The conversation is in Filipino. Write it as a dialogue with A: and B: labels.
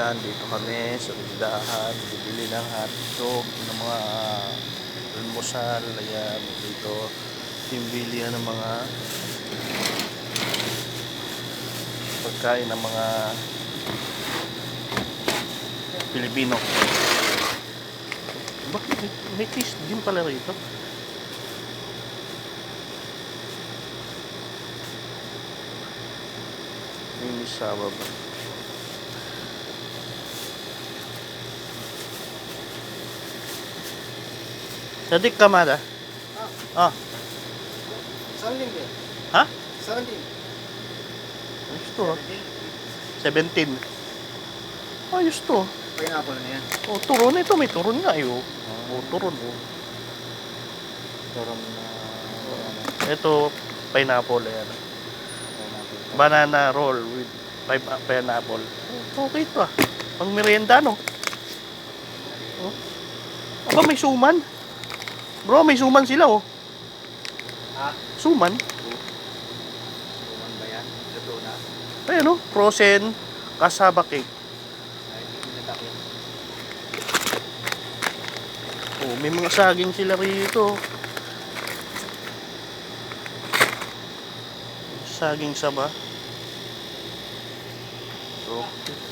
A: Yan, dito kami sa tindahan. Bibili ng hotdog, ng mga almusal. Ayan, dito. Bilihan ng mga pagkain ng mga Pilipino. Bakit may, may cheese din pala rito? May ba? Sadik ka mada? Ah,
B: din din?
A: ha?
B: Saan din?
A: Ayos to ah. 17. Ayos to.
B: Pineapple na yan.
A: Oh, turon ito. May turon nga eh. Oh, oh turon. Oh.
B: Turon na...
A: Ito, pineapple. Ayan.
B: Pineapple.
A: Banana roll with pi- pineapple. Oh, Okay to ah. Pang merienda no. Oh. Aba, may suman. Bro, may suman sila oh.
B: Ha?
A: Suman.
B: Turon ba yan? Luto na.
A: Ayan oh. Frozen kasaba cake. Oh, may mga saging sila rito. Saging saba. Okay.